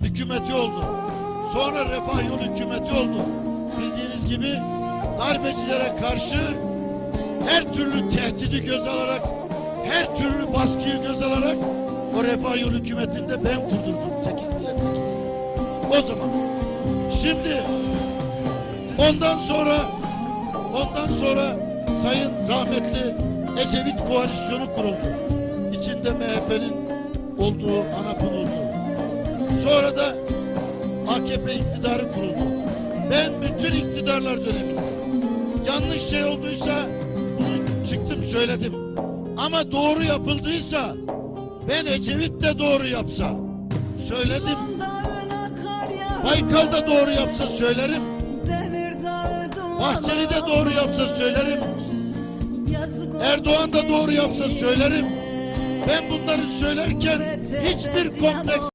hükümeti oldu. Sonra Refah Yolu hükümeti oldu. Bildiğiniz gibi darbecilere karşı her türlü tehdidi göz alarak, her türlü baskıyı göz alarak o Refah Yolu hükümetinde ben kurdurdum 8 milletvekili. O zaman. Şimdi ondan sonra ondan sonra Sayın rahmetli Ecevit koalisyonu kuruldu. İçinde MHP'nin olduğu, ANAP'ın olduğu. Sonra da AKP iktidarı kuruldu. Ben bütün iktidarlar döneminde yanlış şey olduysa çıktım söyledim. Ama doğru yapıldıysa ben Ecevit de doğru yapsa söyledim. Baykal da doğru yapsa söylerim. Bahçeli de doğru yapsa söylerim. Erdoğan da doğru yapsa söylerim. Ben bunları söylerken hiçbir kompleks